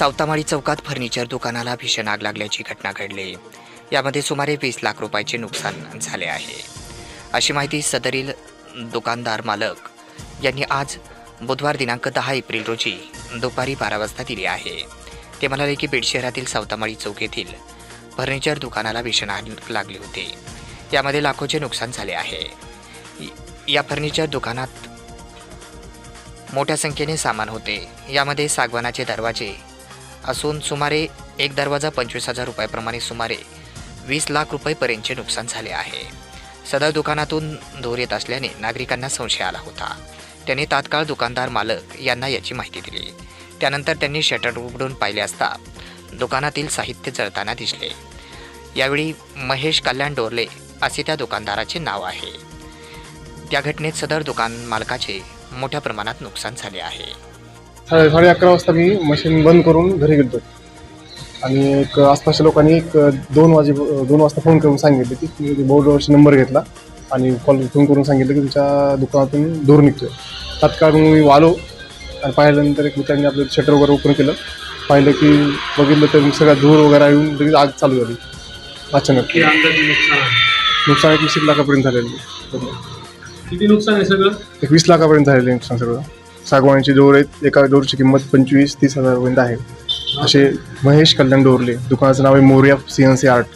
सावतामाळी चौकात फर्निचर दुकानाला भीषण आग लागल्याची घटना घडली. यामध्ये सुमारे वीस लाख रुपयाचे नुकसान झाले आहे. अशी माहिती सदरील दुकानदार मालक यांनी आज बुधवार दिनांक दहा एप्रिल रोजी दुपारी बारा वाजता दिली आहे. ते म्हणाले की बीड शहरातील सावतामाळी चौक येथील फर्निचर दुकानाला भीषण आग लागली होती. यामध्ये लाखोचे नुकसान झाले आहे. या फर्निचर दुकानात मोठ्या संख्येने सामान होते. यामध्ये सागवानाचे दरवाजे असून सुमारे एक दरवाजा पंचवीस हजार रुपयाप्रमाणे सुमारे वीस लाख रुपयेपर्यंतचे नुकसान झाले आहे. सदर दुकानातून धूर येत असल्याने नागरिकांना संशय आला होता. त्यांनी तात्काळ दुकानदार मालक यांना याची माहिती दिली. त्यानंतर त्यांनी शटर उघडून पाहिले असता दुकानातील साहित्य जळताना दिसले. यावेळी महेश कल्याण डोरले असे त्या दुकानदाराचे नाव आहे. त्या घटनेत सदर दुकान मालकाचे मोठ्या प्रमाणात नुकसान झाले आहे. साडे साडे अकरा वाजता मी मशीन बंद करून घरी गेलो आणि एक आसपासच्या लोकांनी एक दोन वाजे दोन वाजता फोन करून सांगितले की तुम्ही बोर्डवरचा नंबर घेतला आणि कॉल फोन करून सांगितलं की तुमच्या दुकानातून धूर निघतोय. तात्काळ मग मी आलो आणि पाहिल्यानंतर एक मित्रांनी आपलं शटर वगैरे ओपन केलं. पाहिलं की बघितलं तर सगळा धूर वगैरे येऊन लगेच आग चालू झाली. अचानक. नुकसान एक वीस लाखापर्यंत झालेलं किती नुकसान आहे सगळं? एक वीस लाखापर्यंत झालेलं नुकसान सगळं. सागवानीचे डोर आहेत. एका डोरची किंमत पंचवीस तीस हजारपर्यंत आहे. असे महेश कल्याण डोरले. दुकानाचं नाव आहे Morya C N C art.